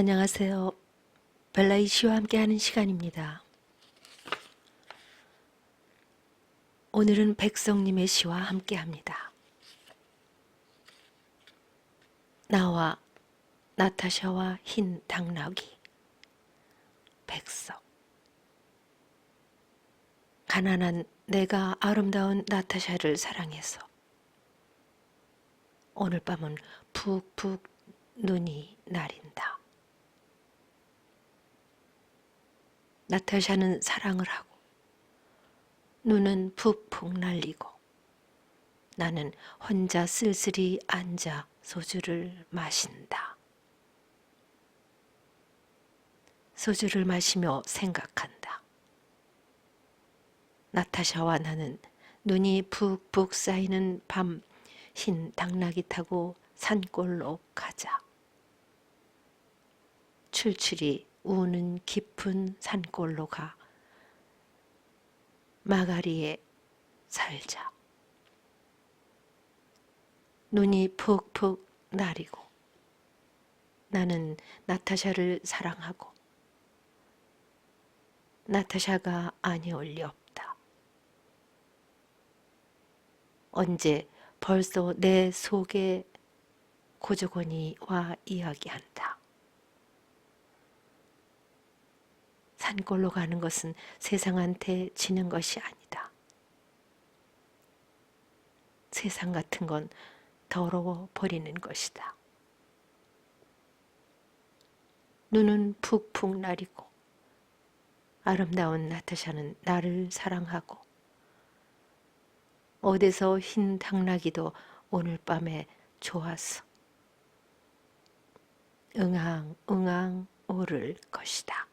안녕하세요. 벨라이 씨와 함께하는 시간입니다. 오늘은 백성님의 시와 함께합니다. 나와 나타샤와 흰 당나귀 백석 가난한 내가 아름다운 나타샤를 사랑해서 오늘 밤은 푹푹 눈이 내린다. 나타샤는 사랑을 하고 눈은 푹푹 날리고 나는 혼자 쓸쓸히 앉아 소주를 마신다. 소주를 마시며 생각한다. 나타샤와 나는 눈이 푹푹 쌓이는 밤 흰 당나귀 타고 산골로 가자. 출출이 우는 깊은 산골로 가 마가리에 살자. 눈이 푹푹 나리고 나는 나타샤를 사랑하고 나타샤가 아니올 리 없다. 언제 벌써 내 속에 고조건이 와 이야기한다. 산골로 가는 것은 세상한테 지는 것이 아니다. 세상 같은 건 더러워 버리는 것이다. 눈은 푹푹 나리고 아름다운 나타샤는 나를 사랑하고 어디서 흰 당나귀도 오늘 밤에 좋아서 응앙 응앙 오를 것이다.